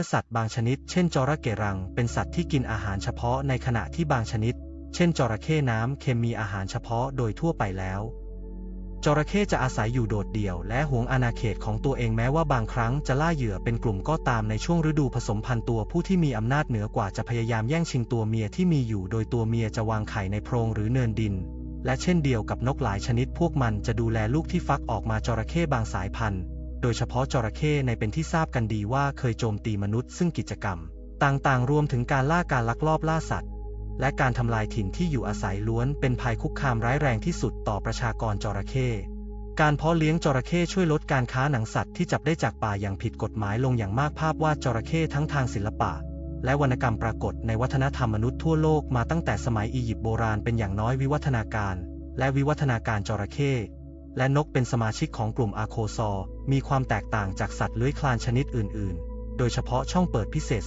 อสัตว์บางชนิด เช่นจระเข้รัง เป็นสัตว์ที่กินอาหารเฉพาะในขณะที่บางชนิด เช่นจระเข้น้ำเค็มมีอาหารเฉพาะโดยทั่วไปแล้ว จระเข้จะอาศัยอยู่โดดเดี่ยว และหวงอาณาเขตของตัวเองแม้ว่าบางครั้งจะล่าเหยื่อเป็นกลุ่มก็ตามในช่วงฤดูผสมพันธุ์ตัวผู้ที่มีอำนาจเหนือกว่าจะพยายามแย่งชิงตัวเมียที่มีอยู่ โดยตัวเมียจะวางไข่ในโพรงหรือเนินดิน และเช่นเดียวกับนกหลายชนิดพวกมันจะดูแลลูกที่ฟักออกมาจระเข้บางสายพันธุ์ ดยเฉพาะจระเข้ในเป็นที่ทราบกันดีว่าเคยโจมตีมนุษย์ซึ่งกิจกรรม ต่างๆ รวมถึงการล่าการลักลอบล่าสัตว์ และการทำลายถิ่นที่อยู่อาศัยล้วนเป็นภัยคุกคามร้ายแรงที่สุดต่อประชากรจระเข้การเพาะเลี้ยงจระเข้ช่วยลดการค้าหนังสัตว์ที่จับได้จากป่าอย่างผิดกฎหมายลงอย่างมากภาพวาดจระเข้ทั้งทางศิลปะ และวรรณกรรมปรากฏในวัฒนธรรมมนุษย์ทั่วโลกมาตั้งแต่สมัยอียิปต์โบราณเป็นอย่างน้อยวิวัฒนาการ และวิวัฒนาการจระเข้ และนกเป็นสมาชิกของกลุ่มอาโคซอร์มีความแตกต่างจากสัตว์เลื้อยคลานชนิดอื่น ๆ โดยเฉพาะช่องเปิดพิเศษ